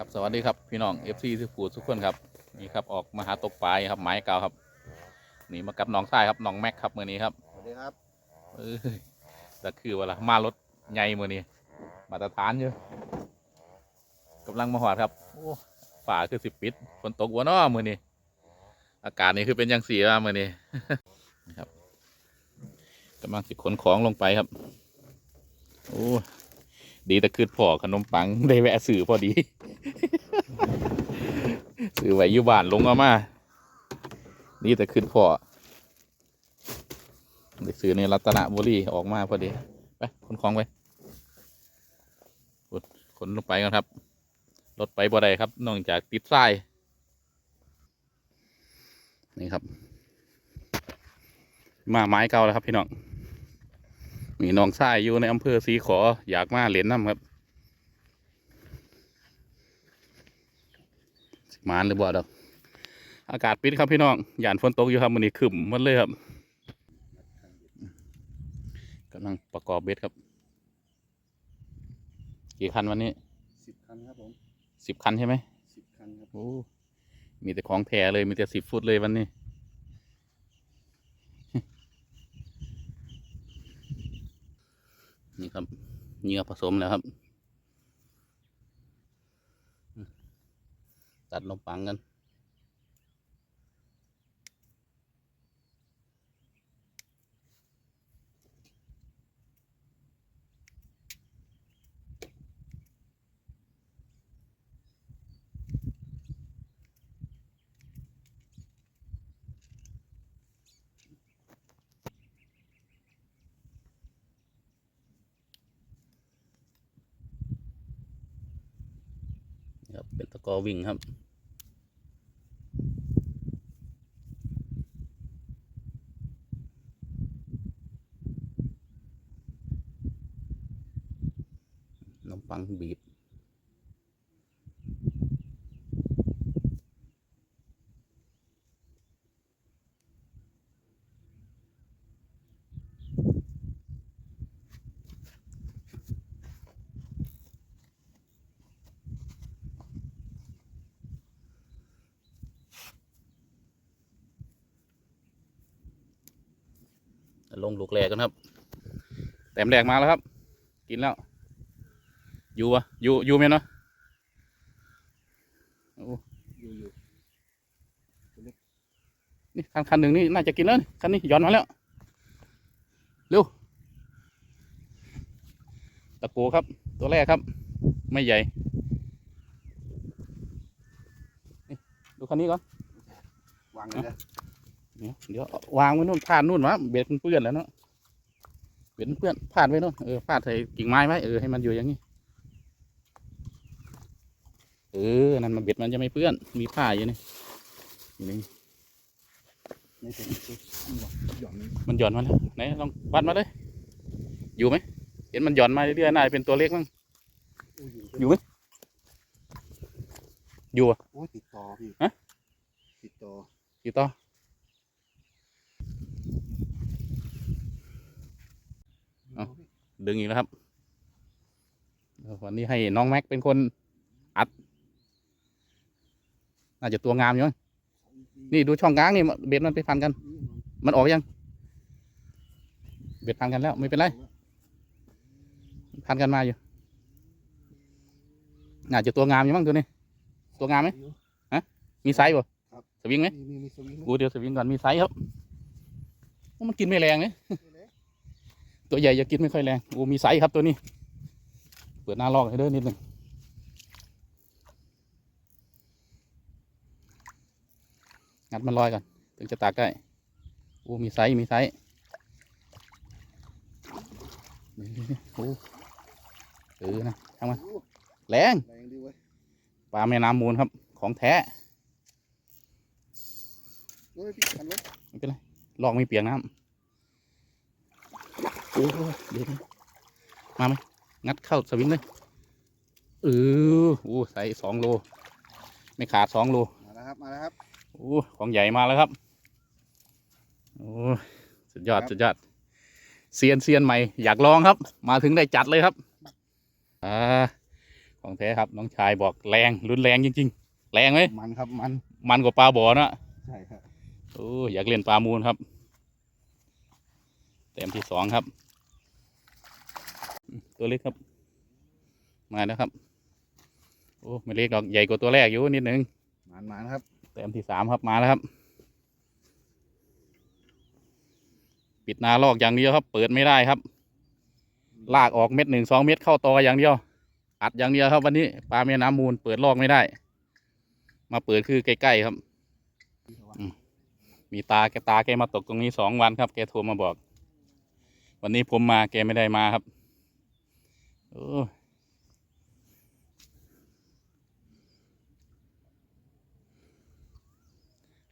ครับสวัสดีครับพี่น้อง FC ทุกผู้ทุกคนครับนี่ครับออกมาหาตกปลาครับหมายเก่าครับนี่มากับน้องทรายครับน้องแม็กครับมือนี้ครับสวัสดีครับเออแต่คือเวลามารถใหญ่มือนี้มาตรฐานอยู่กำลังมาหอดครับโอ้ฝ่าคือสิบปิดฝนตกวัวน้อมือนี้อากาศนี่คือเป็นยังสีว่ามือนี้นี่ครับกำลังสิขนของลงไปครับโอ้ ดีแต่คืดพอขนมปังได้แวะสื่อพอดีซื้อไว้อยู่บ้านลงเอามานี่แต่ขึ้นพอได้ซื้อในรัตนบุรีออกมาพอดี ไปขนของไปขนขนลงไปกันครับ รถไปบ่ได้ครับ นอกจากติดทรายนี่ครับ มาไม้เก่าแล้วครับพี่น้อง มีน้องทรายอยู่ในอำเภอสีขออยากมาเหรียญน้ำครับสิมานหรือบ่ดอก อากาศปิดครับพี่น้องหยานฝนตกอยู่ครับมันนี้ขึ้นหมันเลยครับกำลังประกอบเบ็ดครับ กี่คันวันนี้สิบคันครับผมสิบคันใช่ไหมสิบคันครับโอ้มีแต่ของแท้เลยมีแต่สิบฟุตเลยวันนี้ นี่ครับเหงื่อผสมแล้วครับ ตัดนมปังกัน เบเป็นตะกอวิ่งครับน้ำปังบีบ ลงลูกแรกกันครับ แต้มแรกมาแล้วครับ กินแล้ว อยู่วะอยู่อยู่ไหมนเนาะโอ้อยู่อยู่นี่คันคันหนึ่งนี่น่าจะกินแล้วนี่คันนี้ย้อนมาแล้วเร็วตะโกครับ ตัวแรกครับ ไม่ใหญ่นี่ดูคันนี้ก่อนวางเลยนะ เดี๋ยวเดี๋ยววางไว้นู่นผ่านนู่นวะเบ็ดมันเปื้อนแล้วเนาะเบ็ดมันเปื้อนผ่านไว้นู่นเออผ่านใส่กิ่งไม้ไว้เออให้มันอยู่อย่างนี้เออนั่นมันเบ็ดมันจะไม่เปื้อนมีผ้าอยู่นี่อยู่นี่ไม่เป็นไรหย่อนนี่มันหย่อนมาแล้วไหนลองวัดมาเลยอยู่ไหมเห็นมันหย่อนมาเรื่อยๆน่าจะเป็นตัวเล็กมั้งอยู่อยู่ไหมอยู่อะโอ้ยติดต่อพี่ฮะติดต่ออยู่ต่อ ดึงอีกแล้วครับเออวันนี้ให้น้องแม็กเป็นคนอัด น่าจะตัวงามอยู่มั้งนี่ดูช่องกลางนี่เบ็ดมันไปพันกัน มันออกยัง เบ็ดพันกันแล้ว ไม่เป็นไร พันกันมาอยู่ น่าจะตัวงามอยู่มั้งตัวนี้ ตัวงามไหมมีไซส์ป่ะครับสวิงไหมมีมีมีสวิงไหมกูเดี๋ยวสวิงก่อนมีไซส์ครับโอ้มันกินไม่แรงเลย ตัวใหญ่จะกินไม่ค่อยแรงโอ้มีไซส์ครับตัวนี้ เปิดหน้าลอกให้เด้อนิดหนึ่งงัดมันลอยก่อนถึงจะตากได้โอ้มีไซส์มีไซส์นี่ๆๆโอ้เออนะทำมันโอ้แรงแรงดีเว้ยปลาแม่น้ำมูลครับ ของแท้โอ้ยพี่คันรถไม่เป็นไรลอกไม่เปียกน้ำโอ้ยเดี๋ยวนะมาไหมงัดเข้าสวิงเลยเออโอ้ใส่สองโล ไม่ขาดสองโล มาแล้วครับ มาแล้วครับ โอ้ของใหญ่มาแล้วครับ โอ้สุดยอดครับสุดยอด เซียนเซียนใหม่ อยากลองครับ มาถึงได้จัดเลยครับ อ่า ของแท้ครับ น้องชายบอกแรง รุนแรงจริง ๆ แรงไหมมันครับ มัน มันกว่าปลาบ่อเนอะใช่ครับ โอ้ อยากเล่นปลามูลครับ เต็มที่สองครับอืม ตัวเล็กครับ มาแล้วครับ โอ้ไม่เล็กหรอกใหญ่กว่าตัวแรกอยู่นิดนึงมันมันครับเต็มที่สามครับมาแล้วครับ ปิดนาลอกอย่างเดียวครับ เปิดไม่ได้ครับ ลากออกเม็ดหนึ่งสองเม็ดเข้าตออย่างเดียว อัดอย่างเดียวครับวันนี้ปลาแม่น้ำมูลเปิดลอกไม่ได้ มาเปิดคือใกล้ๆครับมีตาแกตาแกมาตกตรงนี้สองวันครับ แกโทรมาบอก วันนี้ผมมาแกไม่ได้มาครับ โอ้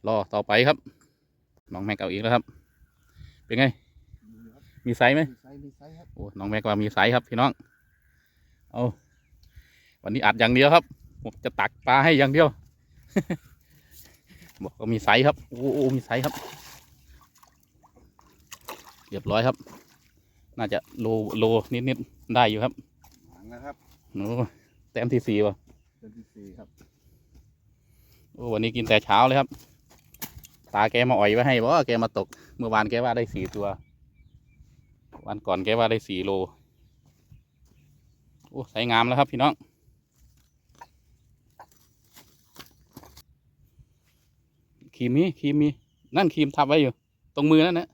รอต่อไปครับ น้องแม็กเอาอีกแล้วครับ เป็นไง มีไซส์ไหมมีไซส์มีไซส์ครับโอ้ น้องแม็กว่ามีไซส์ครับพี่น้อง เอาวันนี้อัดอย่างเดียวครับ ผมจะตักปลาให้อย่างเดียว บอกว่ามีไซส์ครับ โอ้โอ้มีไซส์ครับ เรียบร้อยครับ น่าจะโลโลนิดนิดๆได้อยู่ครับมันนะครับโอ้แต้มที่สี่วะเป็นที่สี่ครับโอ้วันนี้กินแต่เช้าเลยครับ ตาแกมาอ่อยไว้ให้บอกว่าแกมาตก เมื่อวานแกว่าได้สี่ตัว วันก่อนแกว่าได้สี่โลโอ้ใสงามแล้วครับพี่น้องครีมมีครีมมีนั่นครีมทับไว้อยู่ ตรงมือนั่นนะ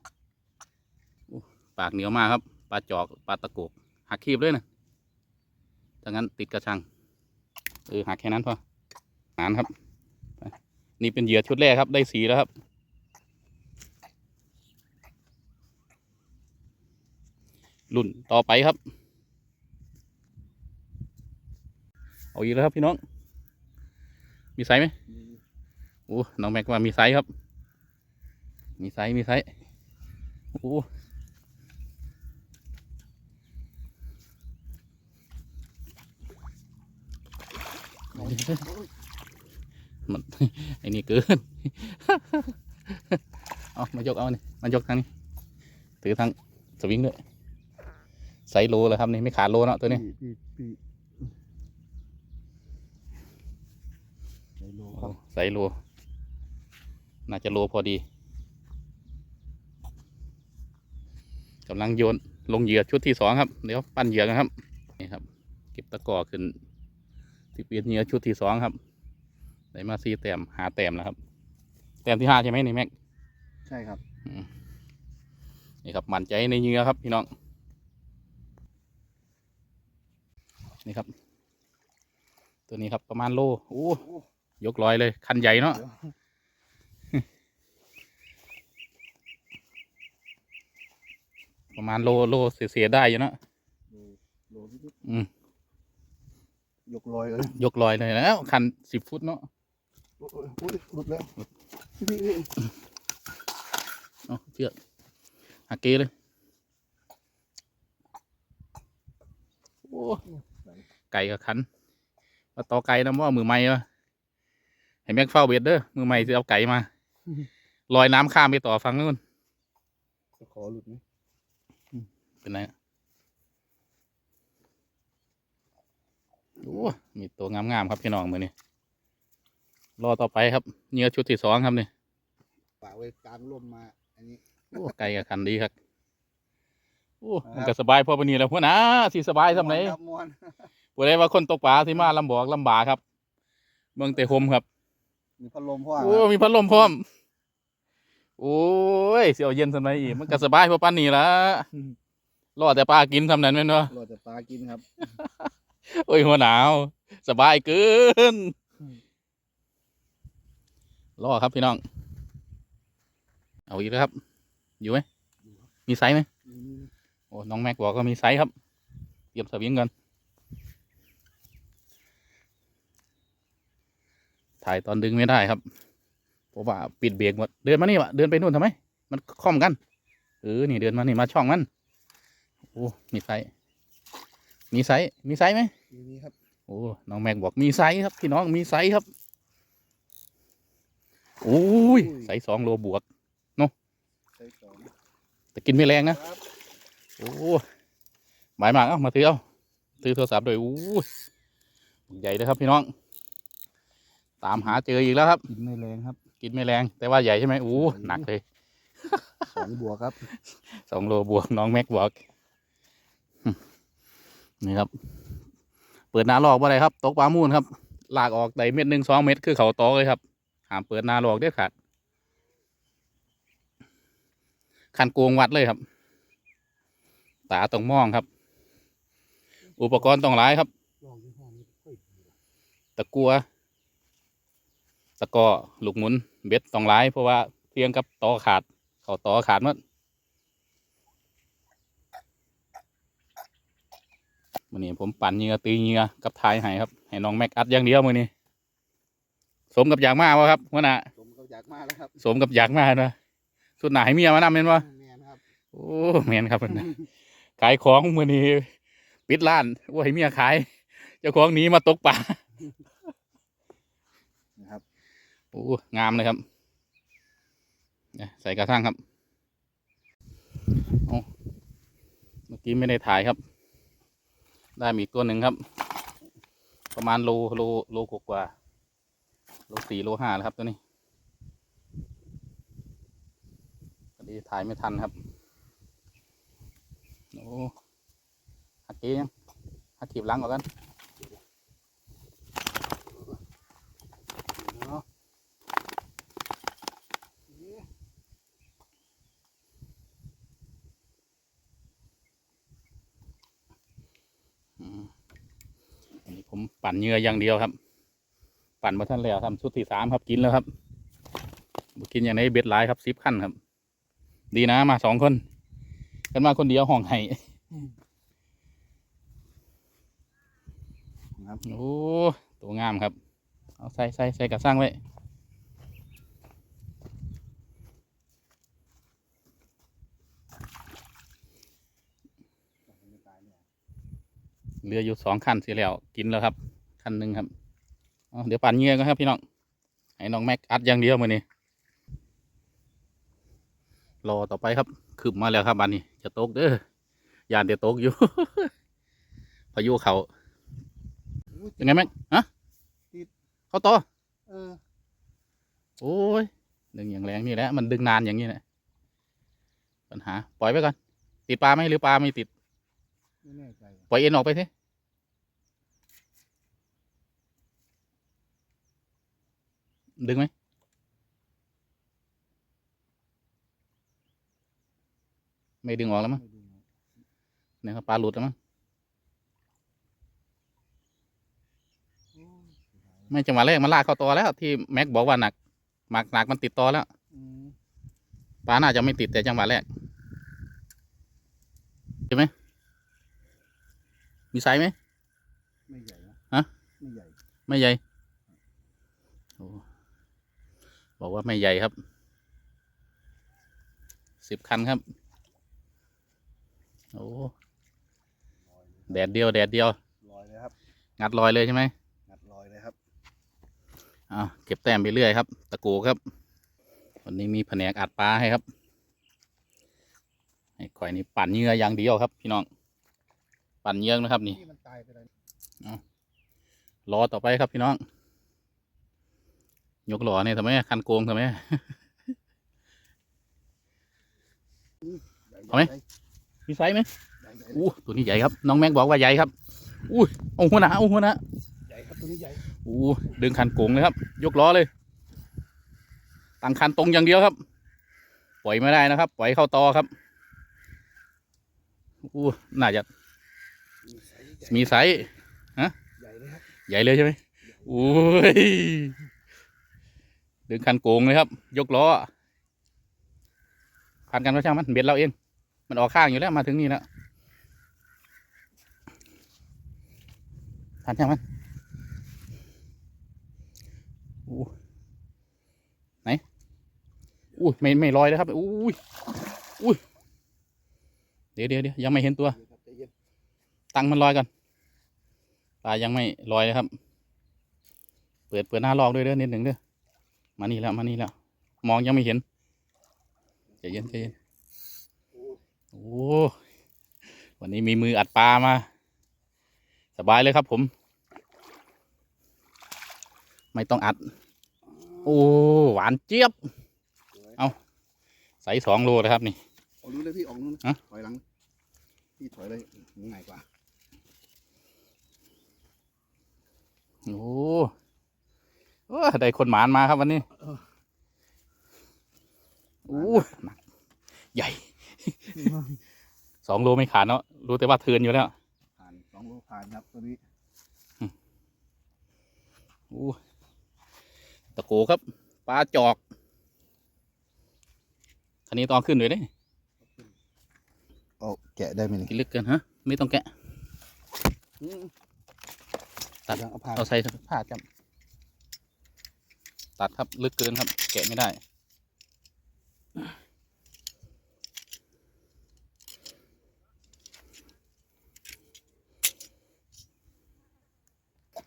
โอ้ปากเหนียวมากครับ ปลาจอกปลาตะโกกหักครีบด้วยนะถ้างั้นติดกระชังเออหักแค่นั้นพอหานครับ นี่เป็นเหยื่อชุดแรกครับ ได้สีแล้วครับ รุ่นต่อไปครับ เอาอีกแล้วครับพี่น้อง มีไซส์ไหมโอ้น้องแม็กว่ามีไซส์ครับ มีไซส์มีไซส์โอ้ มันไอ้นี่เกินเอามายกเอานี่มายกทางนี้ถือทางสวิงด้วยไซส์โลเลยครับนี่ไม่ขาดโลเนาะตัวนี้ปีปีไซโลครับไซส์โลน่าจะโลพอดีกำลังโยนลงเหยื่อชุดที่สองครับ เดี๋ยวปั้นเหยื่อกันครับนี่ครับ เก็บตะกอขึ้น ที่เปลี่ยนเหยื่อชุดที่สองครับได้มาสี่แต้มหาแต้มแล้วครับ แต้มที่ห้าใช่ไหมนี่แม็กใช่ครับนี่ครับมั่นใจในเหยื่อครับพี่น้องนี่ครับ ตัวนี้ครับประมาณโลโอ้ยกลอยเลย คันใหญ่เนาะเดี๋ยวประมาณโลโลเสียๆได้อยู่เนาะโลโลนิดอืมๆ ยกลอยเลยยกลอยเลยแล้วคันสิบฟุตเนาะโอ้ยโอ้ยหลุดแล้วนี่นี่เอาเชือกหักเกเลยโอ้ไก่กับคันมาต่อไก่นะว่ามือใหม่วะให้แม็กเฝ้าเบ็ดเด้อมือใหม่จะเอาไก่มาลอยน้ำข้ามไปต่อฟังนู่นจะขอหลุดไหมเป็นไงอะ โอ้มีตัวงามๆครับพี่น้องมือนี้รอต่อไปครับเหนื้อชุดที่สองครับนี่ฝากไว้กลางร่มมา อันนี้โอ้ไก่กับคันดีครับโอ้ครับมันก็สบายพอปานนี้แล้วพวกนะสิสบายสำไหนครับมวนผู้ใดว่าคนตกปลาที่มาลำบากลำบากครับ เมืองเตะหมครับ มีพัดลมพ่อโอ้มีพัดลมพร้อมโอ้ยเสียวเย็นสำไหนอีกมันก็สบายพอปานนี้ละรอแต่ปลากินทำนั้นแม่นวะรอจะปลากินครับ โอ้ยหัวหนาว สบายเกินรอครับพี่น้อง เอาอีกแล้วครับ อยู่ไหม มีไซส์ไหมโอ้น้องแม็กบอกก็มีไซส์ครับเตรียมสวิงกันถ่ายตอนดึงไม่ได้ครับเพราะว่าปิดเบรกหมด เดินมานี่วะเดินไปนู่นทำไม มันคล่อมกัน เออ นี่เดินมานี่มาช่องมัน โอ้ มีไซส์มีไซส์มีไซส์ไหม มีนี้ครับ โอ้น้องแม็กบอกมีไซส์ครับพี่น้องมีไซส์ครับโอ้ยไซส์สองโลบวกใส่สองแต่กินไม่แรงนะครับโอ้หมายมากเอ้ามาถือเอาถือโทรศัพท์ด้วยอู้ยใหญ่เลยครับพี่น้อง ตามหาเจออีกแล้วครับ กินไม่แรงครับ กินไม่แรง แต่ว่าใหญ่ใช่ไหมอู้หนักเลยสองบัวครับสองโลบวกน้องแม็กบอกนี่ครับ เปิดหน้าลอกว่าไรครับ ตกปลามูนครับลากออกได้เม็ดหนึ่งสองเม็ดคือเขาตอเลยครับหามเปิดหน้าลอกเด็ดขาดคันโกงวัดเลยครับ ตาต้องมองครับ อุปกรณ์ต้องหลายครับ ตะกัว ตะกอลูกหมุน เบ็ดต้องหลายเพราะว่าเทียงกับตอขาด เขาตอขาดหม มื่อนี้ผมปั่นเหงื่อตีเหงื่อกับทายให้ครับ ให้น้องแม็กอัดอย่างเดียวมื่อนี้ สมกับอยากมากวะครับหัวหน้าผมก็อยากมาแล้วครับสมกับอยากมากนะสุดหนาให้เมียมานำเห็นวะแมนครับโอ้แมนครับเพิ่นน่ะขายของมื่อนี้ปิดร้านว่าให้เมียขายเจ้าของหนีมาตกปลานะครับโอ้งามเลยครับเนี่ยใส่กระทั่งครับเอาเมื่อกี้ไม่ได้ถ่ายครับ ได้มีอีกตัวหนึ่งครับ ประมาณโลโลโลกว่าโลสี่โลห้าแล้วครับตัวนี้พอดีถ่ายไม่ทันครับโอ้หักกี้ยังหักขีบหลังก่อนกัน เนาะ อืมอันนี้ ผมปั่นเหงื่ออย่างเดียวครับ ปั่นมาท่านแล้วทำชุดที่สามครับกินแล้วครับบ่กินอย่างในเบ็ดหลายครับสิบขั้นครับ ดีนะมาสองคน กันมาคนเดียวห้องไห้ครับโอ้ตัวงามครับ เอาใส่ใส่ใส่กระสร้างไว้ เหลืออยู่สองขั้นเสียแล้วกินแล้วครับขั้นหนึ่งครับเอาเดี๋ยวปั่นเหงื่อกันครับพี่น้องให้น้องแม็กอัดอย่างเดียวมือนี้รอต่อไปครับขึ้นมาแล้วครับบันนี้จะตกเด้อยานเดี๋ยวตกอยู่ พายุเขาอุ้ยเป็นไงแม็กฮะติดเข้าต่อเออโอ้ยดึงอย่างแรงนี่แหละมันดึงนานอย่างนี้แหละปัญหา ปล่อยไปก่อนติดปลาไหมหรือปลาไม่ติด ไม่แน่ใจปล่อยเอ็นออกไปสิดึงไหมไม่ดึงออกแล้วมั้งไม่ดูนะเนี่ยครับปลาหลุดแล้วมั้งโอ้ยไม่จังหวะแรกมันลากเข้าตัวแล้ว ที่แม็กบอกว่าหนักหมักหนักมันติดต่อแล้วอืมปลาน่าจะไม่ติดแต่จังหวะแรกใช่ไหม มีไซส์ไหมไม่ใหญ่นะฮะไม่ใหญ่ไม่ใหญ่โอ้บอกว่าไม่ใหญ่ครับสิบคันครับโอ้แดดเดียวแดดเดียวลอยเลยครับงัดลอยเลยใช่ไหมงัดลอยเลยครับอ่าเก็บแต้มไปเรื่อยครับ ตะโกครับ วันนี้มีแผนกอัดปลาให้ครับไอ้ข่อยนี่ปั่นเหยื่ออย่างเดียวครับพี่น้อง ปั่นเหยื่อนะครับนี่นี่มันตายไปแล้วรอต่อไปครับพี่น้อง ยกหล่อเนี่ยทำไมคันโกงทำไมใหญ่เอาไหมใญ่มีไซส์ไหมใหญ่ใหญ่อู้ตัวนี้ใหญ่ครับ น้องแม็กบอกว่าใหญ่ครับอู้โอ้หัวหน้าโอ้หัวหน้าใหญ่ครับตัวนี้ใหญ่อู้ดึงคันโกงเลยครับ ยกล้อเลยตั้งคันตรงอย่างเดียวครับ ปล่อยไม่ได้นะครับ ปล่อยเข้าตอครับอู้น่าจะ มีไซส์ใหญ่มีไซส์ใหญ่เลยครับใหญ่เลยใช่ไหมโอ้ยดึงคันโกงเลยครับ ยกล้อพันกันก็ช่างมันเบ็ดเราเอง มันออกข้างอยู่แล้วมาถึงนี่แล้วพันช่างมันอู้ไหนอู้ไม่ไม่ลอยเลยครับอู้ยอู้ยเดี๋ยวเดี๋ยวเดี๋ยวยังไม่เห็นตัว ตั้งมันลอยก่อนปลายังไม่ลอยเลยครับ เปิดเปิดหน้าลอกด้วยเด้อนิดหนึ่งเด้อมานี่แล้วมานี่แล้วมองยังไม่เห็นใจเย็นใจเย็นโอ้วันนี้มีมืออัดปลามา สบายเลยครับผม ไม่ต้องอัด โอ้หวานเจี๊ยบใส่สองโลนะครับนี่ ออกนู้นเลยพี่ออกนู้นฮะ ถอยหลัง พี่ถอยเลยง่ายกว่า โอ้โอ้ได้คนหมานมาครับวันนี้โอ้หนักใหญ่สองโลไม่ขาดเนาะรู้แต่ว่าเทิร์นอยู่แล้วผ่านสองโลผ่านครับตัวนี้โอ้ตะโกครับปลาจอกคันนี้ต้องขึ้นด้วยเด้เอาแกะได้ไหมนี่กินลึกเกินฮะ ไม่ต้องแกะ ตัดยังเอาผ่านเอาใส่ผ้าจับตัดครับลึกเกินครับ แกะไม่ได้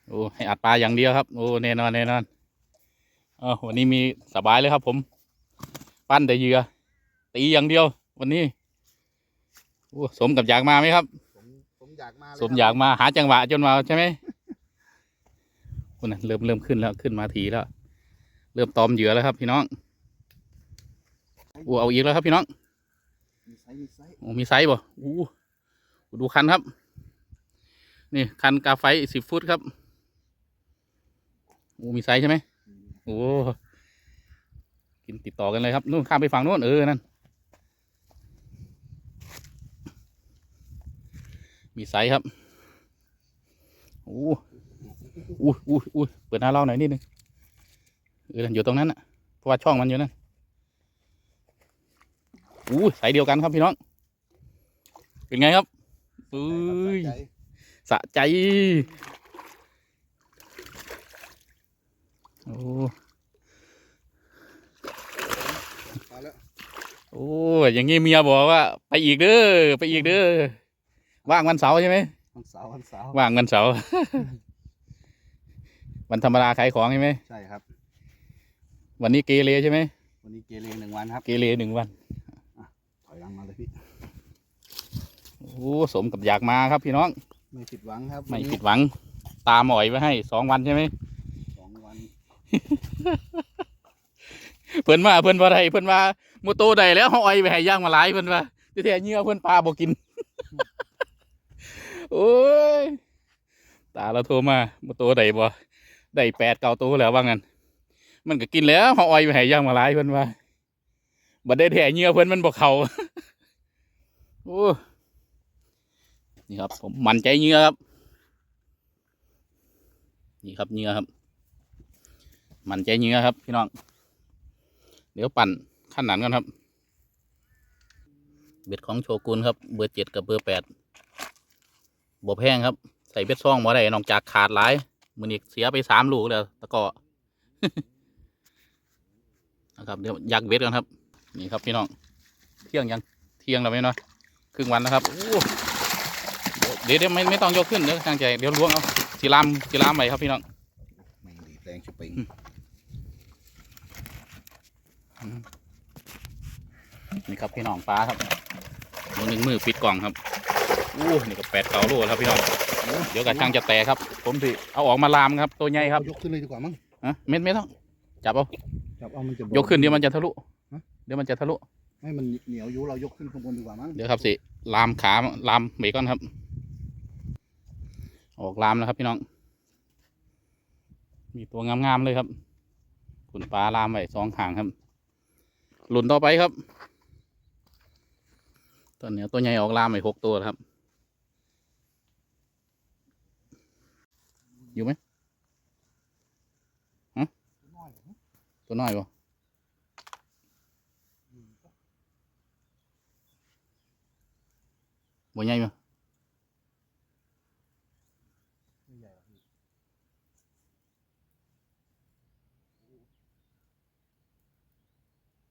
โอ้ให้อัดปลาอย่างเดียวครับ โอ้แน่นอนแน่นอนเออวันนี้มีสบายเลยครับผม ปั้นแต่เหยื่อตีอย่างเดียว วันนี้โอ้สมกับอยากมาไหมครับผมผมอยากมาเลยสมอยากมาหาจังหวะจนมาใช่ไหม คุณนะเริ่มเริ่มขึ้นแล้วขึ้นมาทีแล้ว เริ่มตอมเหยื่อแล้วครับ พี่น้องโอ้เอาอีกแล้วครับพี่น้องมีไซส์มีไซส์โอ้มีไซส์บ่โอ้ดูคันครับ นี่คันกาไฟสิบฟุตครับโอ้มีไซส์ใช่ไหมโอ้กินติดต่อกันเลยครับนู่นข้ามไปฝั่งนู้นเออนั่นมีไซส์ครับโอ้ อู้อู้อู้เปิดหน้าเล่าหน่อยนิดนึงเอออยู่ตรงนั้นน่ะเพราะว่าช่องมันอยู่นั่นอู้ไซส์เดียวกันครับพี่น้อง เป็นไงครับอุ้ยใจสะใจ โอ้มาแล้วโอ้อย่างงี้เมียบอกว่า ไปอีกเด้อ ไปอีกเด้อ ว่างวันเสาร์ใช่ไหมวันเสาร์วันเสาร์ว่างวันเสาร์ วันธรรมดาขายของใช่ไหมใช่ครับ วันนี้เกเรใช่ไหมวันนี้เกเรหนึ่งวันครับ เกเรหนึ่งวันถอยหลังมาเลยพี่โอ้สมกับอยากมาครับพี่น้อง ไม่ผิดหวังครับ ไม่วันนี้ผิดหวัง ตามอ่อยไว้ให้สองวันใช่ไหมสองวัน เพิ่นมาเพิ่นว่าไรเพิ่นว่าโมโตได้แล้วเขาอ่อยไปให้ย่างมาหลายเพิ่นว่าที่แท้เหงื่อเพิ่นปลาบ่กิน โอ้ย ตาเราโทรมาโมโตได้บ่ ได้แปดเก้าตัวแล้วว่างั้นมันก็กินแล้วเขาอ่อยไปห้ย่างมาหลายเพิ่นว่าบ่ได้แท้เงื่อเพิ่นมันบ่เขาโอ้นี่ครับ ผมมันใจเงื่อครับ นี่ครับเงื่อครับ มันใจเงื่อครับ พี่น้อง เดี๋ยวปั่นขั้นหนันกันครับ เบ็ดของโชกุนครับ เบอร์เจ็ดกับเบอร์แปดบวแพงครับ ใส่เบ็ดซ่องมาได้นอกจากขาดหลาย มือนี้เสียไปสามลูกแล้วตะกอนะครับเดี๋ยวยักเบ็ดกันครับ นี่ครับพี่น้องเที่ยงยังเที่ยงแล้วไหมเนาะครึ่งวันแล้วครับโอ้เดี๋ยวเดี๋ยวไม่ไม่ต้องยกขึ้นเดี๋ยวทางใจเดี๋ยวล้วงเอาสีลามสีลามไปครับพี่น้องไม่ดีแรงชุบเป่งนี่ครับพี่น้องปลาครับมือหนึ่งมือปิดกล่องครับ อู้นี่ก็แปดเก่าโลแล้วครับพี่น้องเดี๋ยวกระช่างจะแตกครับ ผมสิเอาออกมาลามครับ ตัวใหญ่ครับยกขึ้นเลยดีกว่ามั้งฮะเม็ดไม่ต้องจับเอาจับเอามันจะยกขึ้นเดี๋ยวมันจะทะลุฮะเดี๋ยวมันจะทะลุให้มันเหนียวอยู่เรายกขึ้นข้างบนดีกว่ามั้งเดี๋ยวครับสิลามขาลามเบรกก่อนครับ ออกลามแล้วครับพี่น้อง มีตัวงามๆเลยครับขุนปลาลามไว้สองขางครับหลุนต่อไปครับตอนนี้ตัวใหญ่ออกลามไปหกตัวแล้วครับ อยู่ไหมฮะตัวน้อยปะบัวใหญ่ปะ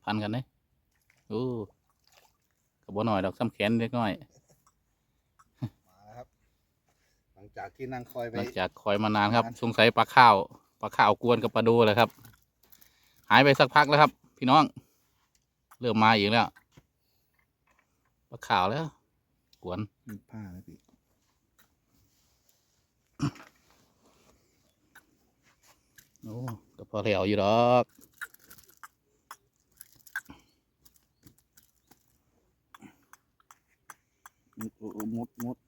พันกันเลยโอ้กับบัวหน่อยดอกซ้ำแขนเล็กน้อย มาแล้วครับ หลัง จากที่นั่งคอยไปหลังจากคอยมานานครับนานสงสัยปลาข้าวปลาข้าวกวนกับปลาโดเลยครับ หายไปสักพักแล้วครับ พี่น้อง เริ่มมาอีกแล้วปลาข้าวแล้ว กวนมีผ้าแล้วพี่โอ้ก็พอแล้วอยู่ดอกมุดมุดส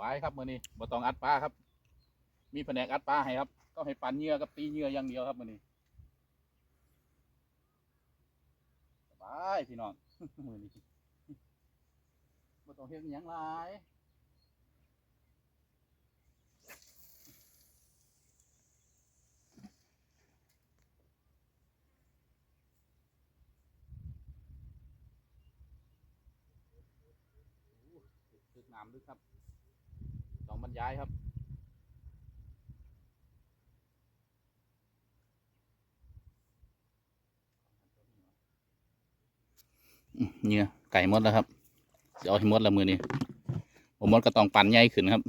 บายครับมื้อนี้บ่ต้องอัดปลาครับ มีแผนกอัดปลาให้ครับ ก็ให้ปันเหยื่อกับตีเหยื่ออย่างเดียวครับมื้อนี้สบายพี่น้องมื้อนี้บ่ต้องเฮ็ดหยังหลายน้ำลึกครับ รรยายครับเหงื่อไก่หมดแล้วครับจะเอาให้หมดแล้วมือนี้ผมหมดก็ต้องปั่นใหญ่ขึ้นครับ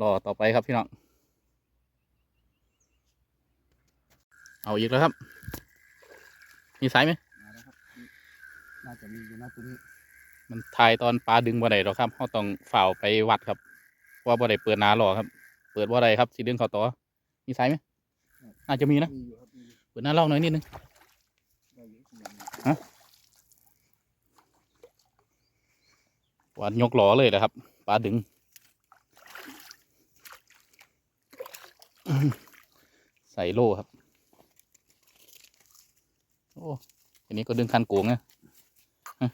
รอต่อไปครับพี่น้อง เอาอีกแล้วครับ มีสายไหมมาแล้วครับน่าจะมีอยู่นะตัวนี้ มันถ่ายตอนปลาดึงบ่ได้หรอกครับเขาต้องฝ่าไปวัดครับว่าบ่ได้เปิดนาหรอครับ เปิดบ่ได้ครับสีดึงเขาต่อมีสายไหมน่าจจะมีนะเปิดหน้าลอกหน่อยนิดนึงได้อยู่มีอยู่วานยกหล้อเลยนะครับปลาดึงใส่โล่ครับ โอ้อันนี้ก็ดึงคันโกงนะฮะ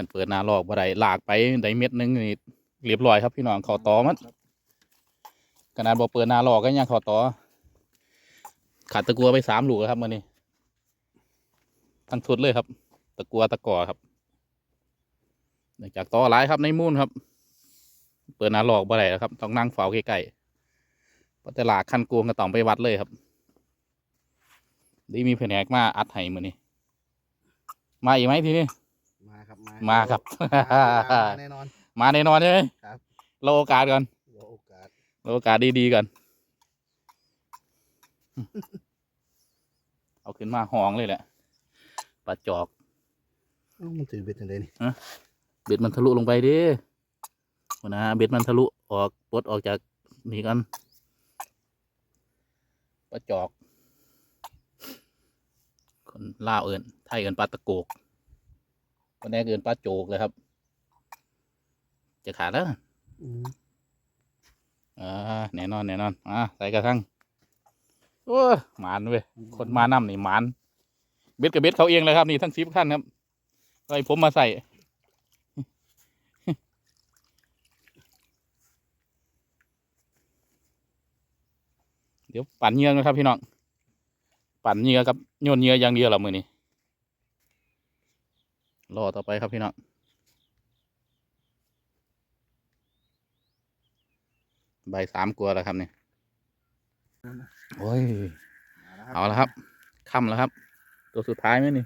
ขันเปิดหน้าลอกบ่ได้ลากไปได้เม็ดนึงนี่เรียบร้อยครับพี่น้องเขาต่อมันครับขนาดบ่เปิดหน้าลอกก็ยังเขาต่อขาดตะกัวไปสามลูกแล้วครับมื่อนี้ทั้งชุดเลยครับ ตะกัวตะกอครับเนื่องจากต่อหลายครับในมูนครับ เปิดหนาหลอกบ่ได้แล้วครับ ต้องนั่งเฝ้าใกล้ๆพระแต่ลากคันกวงก็ต้องไปวัดเลยครับดีมีแผนกมาอัดให้มือนี้มาอีกไหมทีนี้ มาครับมามาครับ มาแน่นอน มาแน่นอนใช่ไหมครับเราโอกาสก่อนรอโอกาสเราโอกาสดีๆก่อน เอาขึ้นมาห้องเลยแหละปลาจอกเอ้ามันถือเบ็ดยังไงนี่เบ็ดมันทะลุลงไปดิวนะเบ็ดมันทะลุออกปลดออกจากนี่กันปลาจอก คนล่าวเอินไทยเอินปลาตะโกก คนแรกเอินปลาโจกเลยครับ จะขาดแล้วอืมอ่าแน่นอนแน่นอนอ่าใส่กระทั่งโอ้ยหมานเว้ยคนมานํนี่หมานเบ็ดกับเบ็ดเขาเองเลยครับนี่ทั้งสิบขั้นครับก็ให้ผมมาใส่เดี๋ยวปั่นเหงื่อนะครับพี่น้องปั่นเหงื่อกับโยนเหงื่ออย่างเดียวละมือนี้ รอต่อไปครับพี่น้องใบายสามกลัวแล้วครับเนี่ยโอ้ยมาแล้วครับเอาละครับค่ำแล้วครับ ตัวสุดท้ายไหมนี่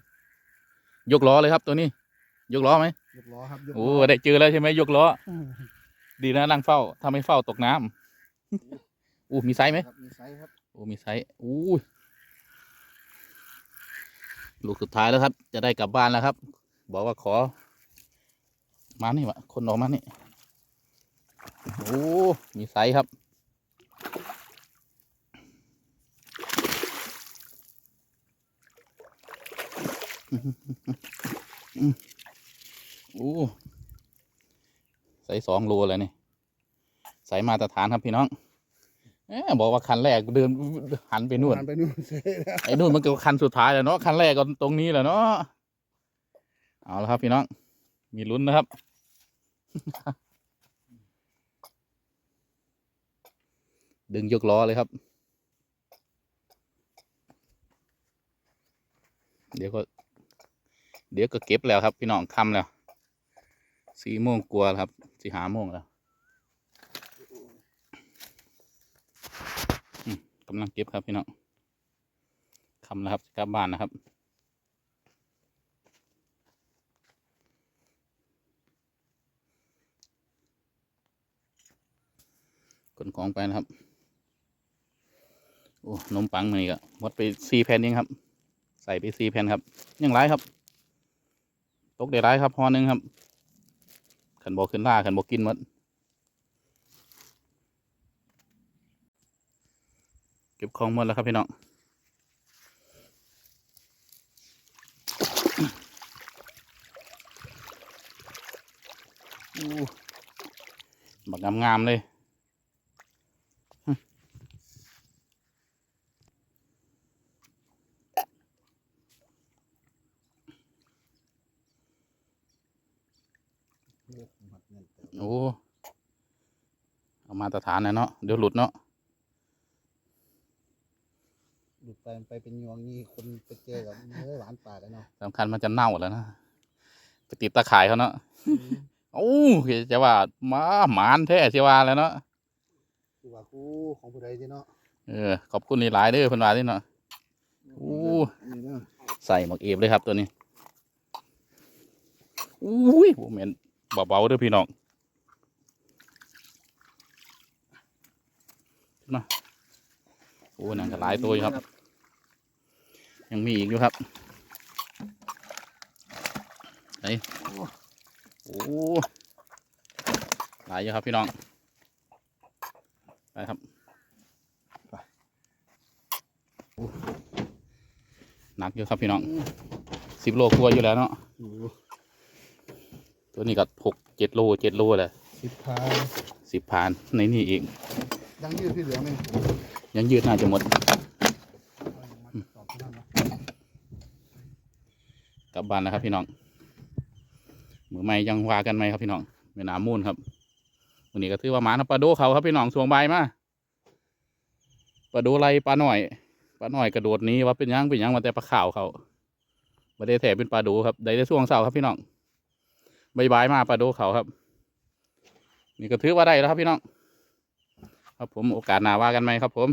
ยกล้อเลยครับตัวนี้ ยกล้อไหมยกล้อครับยกโอ้ล้อได้เจอแล้วใช่ไหมยกล้ออืมดีนะนั่งเฝ้าถ้าไม่เฝ้าตกน้ำอู้มีไซส์ไหมครับมีไซส์ครับโอ้มีไซส์อู้ยลูกสุดท้ายแล้วครับ จะได้กลับบ้านแล้วครับ บอกว่าขอ มานี่วะคนออกมานี่โอ้มีไซส์ครับ โอ้ไซส์สองโลเลยนี่ไซส์มาตรฐานครับพี่น้องเอ๊ะบอกว่าคันแรกเดินหันไปนู่นหันไปนู่นเสร็จแล้วไอ้นู่นมันก็คันสุดท้ายแล้วเนาะคันแรกก็ตรงนี้แหละเนาะ เอาละครับพี่น้อง มีลุ้นนะครับ ดึงยกล้อเลยครับ เดี๋ยวก็ เดี๋ยวก็เก็บแล้วครับ พี่น้องคำแล้วสี่โมงกลัวครับสี่หาโมงแล้วกำลังเก็บครับพี่น้องคำนะครับกลับบ้านนะครับ นของไปนะครับ โอ้นมปังมันอีกอะหมดไปสี่แผ่นเองครับ ใส่ไปสี่แผ่นครับ ยังไรครับ ตกได้ไรครับพอหนึ่งครับขันบอกขึ้นล่าขันบอกกินหมดเก็บของหมดแล้วครับพี่น้องอู้บักงามๆเลย โอ้หมัดเงินเติมโอ้เอามาตรฐานนะเนาะเดี๋ยวหลุดเนาะหลุดไปมันไปเป็นยวงนี่คนไปเจอกับเนื้อหวานปากกันเนาะสำคัญมันจะเน่าแล้วนะไปติดตะข่ายเขาเนาะโอ้จะว่ามาหมานแท้สิว่าแล้วเนาะคือว่าคู่ของผู้ใดที่เนาะเออขอบคุณหลายๆเด้อเพิ่นว่าเด้อเนาะโอ้นี่เนาะใส่หมกเอฟเลยครับตัวนี้อุ้ยโหเหม็น เบาๆเด้อพี่น้องมาโอ้นั่ก็หลายตัวอยู่ครับ ยังมีอีกอยู่ครับไหนโอ้หลายอยู่ครับพี่น้อง ไปครับไปโอ้หนักอยู่ครับพี่น้องสิบโลกลัวาอยู่แล้วเนาะ ตัวนี้ก็หกเจ็ดโลเจ็ดโลแหละสิบพายสิบพานในนี่อีกยังยืดที่เหลือไหมยังยืดน่าจะหมดมัดสอบที่นั่นเนาะกลับบ้านนะครับพี่น้องมือใหม่ยังว่ากันไหมครับพี่น้องแม่น้ำมูลครับวันนี้ก็ถือว่าหมานะปลาโดเขาครับพี่น้องช่วงบ่ายมาปลาโดไล่ปลาหน่อยปลาหน่อยกระโดดหนี้ว่าเป็นหยังเป็นหยังมาแต่ปลาขาวเขาไม่ได้แถเป็นปลาโดครับได้แต่ช่วงเสาร์ครับพี่น้อง บ่ายมาปลาดูเขาครับ นี่ก็ถือว่าได้แล้วครับพี่น้อง ครับผมโอกาสหน้าว่ากันไหมครับผม